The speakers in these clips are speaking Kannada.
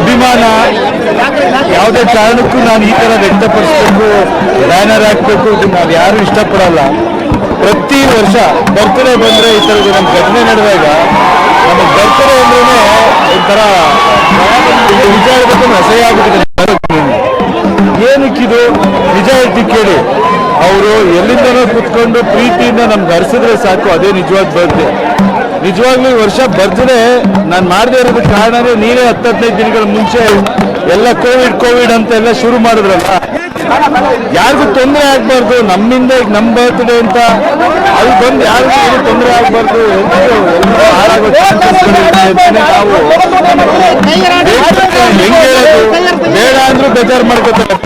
ಅಭಿಮಾನ. ಯಾವುದೇ ಕಾರಣಕ್ಕೂ ನಾನು ಈ ಥರ ವ್ಯಕ್ತಪಡಿಸ್ಬೇಕು ಬ್ಯಾನರ್ ಹಾಕ್ಬೇಕು ಅಂತ ನಾವು ಯಾರು ಇಷ್ಟಪಡಲ್ಲ. ಪ್ರತಿ ವರ್ಷ ಬರ್ತ್ಡೇ ಬಂದರೆ ಈ ಥರದ್ದು ನಮ್ಮ ಘಟನೆ ನಡೆದಾಗ ನಮಗೆ ಬರ್ತ್ಡೇ ಅಂದ್ರೆ ಒಂಥರ ಹೇಳ್ಬೇಕು ಅಸಹ್ಯ ಆಗ್ಬಿಟ್ಟಿದೆ. ಏನಕ್ಕಿದು? ನಿಜ ಹೇಳ್ತೀನಿ ಕೇಳಿ. ಅವರು ಎಲ್ಲಿಂದನೋ ಕುತ್ಕೊಂಡು ಪ್ರೀತಿಯಿಂದ ನಮ್ಗೆ ಹರಿಸಿದ್ರೆ ಸಾಕು, ಅದೇ ನಿಜವಾದ ಬರ್ತ್ಡೇ ನಿಜವಾಗ್ಲೂ ವರ್ಷ ಬರ್ತದೆ ನಾನು ಮಾಡದೇ ಇರೋದಕ್ಕೆ ಕಾರಣನೇ ನೀವೇ ಹತ್ತು ಹದಿನೈದು ದಿನಗಳ ಮುಂಚೆ ಎಲ್ಲ ಕೋವಿಡ್ ಕೋವಿಡ್ ಅಂತ ಎಲ್ಲ ಶುರು ಮಾಡಿದ್ರಲ್ಲ. ಯಾರಿಗೂ ತೊಂದರೆ ಆಗ್ಬಾರ್ದು. ನಮ್ಮಿಂದ ಈಗ ನಮ್ಮ ಬರ್ತ್ಡೇ ಅಂತ. ಅಲ್ಲಿ ಬಂದು ಯಾರಿಗೂ ತೊಂದರೆ ಆಗ್ಬಾರ್ದು. ಬೇಡ ಅಂದ್ರೂ ಬೇಜಾರು ಮಾಡ್ಕೋತಾರೆ.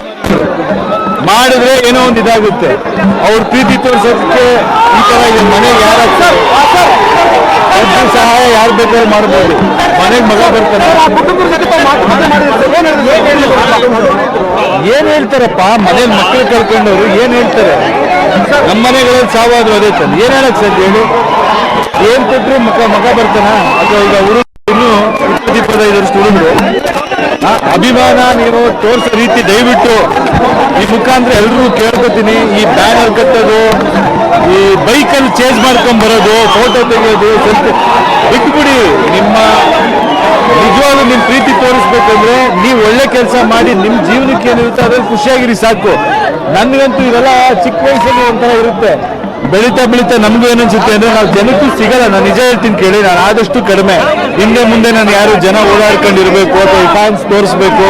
ಮಾಡಿದ್ರೆ ಏನೋ ಒಂದು ಇದಾಗುತ್ತೆ. ಅವ್ರ ಪ್ರೀತಿ ತೋರಿಸೋದಕ್ಕೆ ಈ ತರ ಮನೆಗೆ ಯಾರ ಯಾರು ಬೇಕಾದ್ರೂ ಮಾಡ್ಬೋದು ಮನೆಗೆ ಮಗ ಬರ್ತಾನೆ ಏನ್ ಹೇಳ್ತಾರಪ್ಪ ಮನೇಲಿ ಮಕ್ಕಳು ಕಳ್ಕೊಂಡವ್ರು ಏನ್ ಹೇಳ್ತಾರೆ ನಮ್ಮ ಮನೆಗಳಲ್ಲಿ ಸಾವಾದ್ರು ಅದೇ ತಂದು ಏನ್ ಹೇಳಕ್ ಸರ್ ಹೇಳಿ ಏನ್ ಕೊಟ್ರು ಮಗ ಮಗ ಬರ್ತಾನ ಅಥವಾ ಈಗ ಹುಡುಗ ಇನ್ನು ಇಪ್ಪತ್ತು ಇಪ್ಪತ್ತೈದು ವರ್ಷ ಹುಡುಗರು ಅಭಿಮಾನ ನೀವು ತೋರಿಸೋ ರೀತಿ ದಯವಿಟ್ಟು ಈ ಮುಖಾಂತರ ಎಲ್ಲರೂ ಕೇಳ್ಕೊತೀನಿ. ಈ ಬ್ಯಾನರ್ ಕಟ್ಟೋದು, ಈ ಬೈಕಲ್ಲಿ ಚೇಂಜ್ ಮಾಡ್ಕೊಂಡ್ ಬರೋದು ಫೋಟೋ ತೆಗೆಯೋದು ಬಿಟ್ಬಿಡಿ. ನಿಮ್ಮ ನಿಜವಾಗ್ಲೂ ನಿಮ್ ಪ್ರೀತಿ ತೋರಿಸ್ಬೇಕಂದ್ರೆ ನೀವು ಒಳ್ಳೆ ಕೆಲಸ ಮಾಡಿ ನಿಮ್ ಜೀವನಕ್ಕೆ ಏನಿರುತ್ತೆ ಅದ್ರಲ್ಲಿ ಖುಷಿಯಾಗಿರಿ ಸಾಕು. ನನ್ಗಂತೂ ಇವೆಲ್ಲ ಚಿಕ್ಕ ವಯಸ್ಸಲ್ಲಿ ಒಂಥರ ಇರುತ್ತೆ. ಬೆಳೀತಾ ಬೆಳೀತಾ ನಮ್ಗೆ ಏನನ್ಸುತ್ತೆ ಅಂದ್ರೆ ನಾವು ಜನಕ್ಕೂ ಸಿಗಲ್ಲ. ನಾನು ನಿಜ ಹೇಳ್ತೀನಿ ಕೇಳಿ, ನಾನು ಆದಷ್ಟು ಕಡಿಮೆ. ಹಿಂದೆ ಮುಂದೆ ನಾನು ಯಾರು ಜನ ಓಡಾಡ್ಕೊಂಡಿರ್ಬೇಕು ಅಥವಾ ಫ್ಯಾನ್ಸ್ ತೋರಿಸ್ಬೇಕು,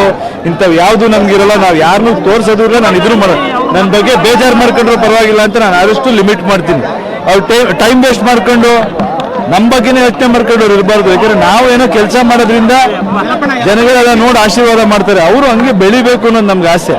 ಇಂಥವು ಯಾವುದು ನಮ್ಗಿರಲ್ಲ ನಾವು ಯಾರನ್ನೂ ತೋರಿಸೋದು ಇಲ್ಲ, ನಾನು ಇದ್ರು ಮಾಡೋ ನನ್ನ ಬಗ್ಗೆ ಬೇಜಾರು ಮಾಡ್ಕೊಂಡ್ರೆ ಪರವಾಗಿಲ್ಲ ಅಂತ ನಾನು ಆದಷ್ಟು ಲಿಮಿಟ್ ಮಾಡ್ತೀನಿ. ಅವ್ರು ಟೈಮ್ ವೇಸ್ಟ್ ಮಾಡ್ಕೊಂಡು ನಮ್ಮ ಬಗ್ಗೆನೇ ಯೋಚನೆ ಮಾಡ್ಕೊಂಡವ್ರು ಇರಬಾರ್ದು. ಯಾಕಂದ್ರೆ ನಾವೇನೋ ಕೆಲಸ ಮಾಡೋದ್ರಿಂದ ಜನಗಳೆಲ್ಲ ನೋಡಿ ಆಶೀರ್ವಾದ ಮಾಡ್ತಾರೆ. ಅವರು ಹಂಗೆ ಬೆಳಿಬೇಕು ಅನ್ನೋದು ನಮ್ಗೆ ಆಸೆ.